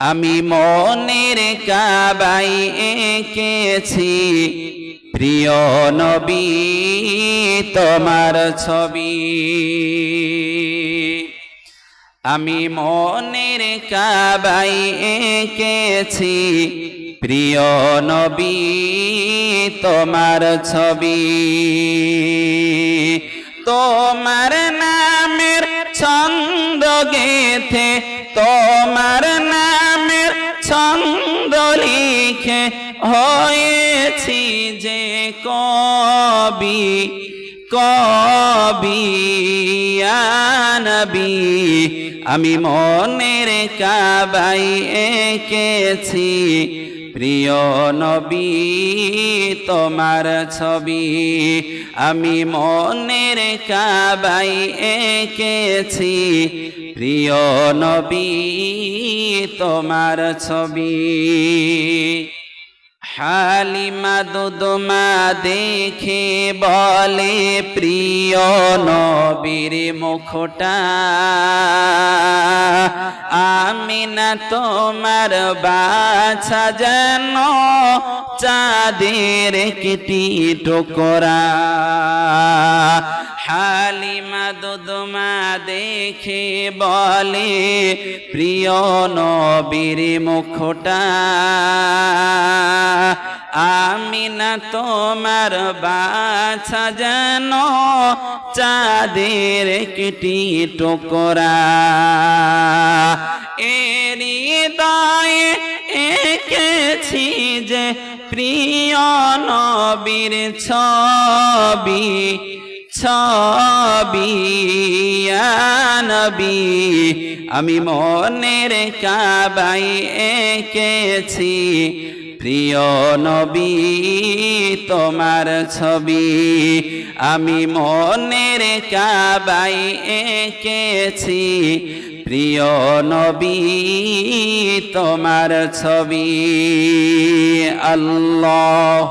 আমি মনের কাবাই এঁকেছি। প্রিয় নবী, তোমার ছবি। আমি মনের কাবাই এঁকেছি। প্রিয় নবী, তোমার ছবি। তোমার নামের ছন্দ গেথে, তোমার ছন্দ লিখে হয়েছি যে কবি কবি নবী, আমি মনের কাবাই এঁকেছি। প্রিয় নবী, তোমার ছবি, আমি মনের কাবাই এঁকেছি। প্রিয় নবী, তোমার ছবি। হালিমা দুদমা দেখে বলে, প্রিয় নবীর মুখটা, আমি না তোমার বাছা যেন চাঁদের কিটি টোকরা। হালিমা দুদমা দেখে বলে, প্রিয় নবীর মুখটা না তোমার বাছা যেন চাঁদের কিটি টোকরা। এরি দায়ে এঁকেছি যে প্রিয় নবীর ছবি ছবি নবী। আমি মনের কাবাই এঁকেছি প্রিয় নবী তোমার ছবি আমি মনের কাবাই এঁকেছি। প্রিয় নবী তোমার ছবি আল্লাহ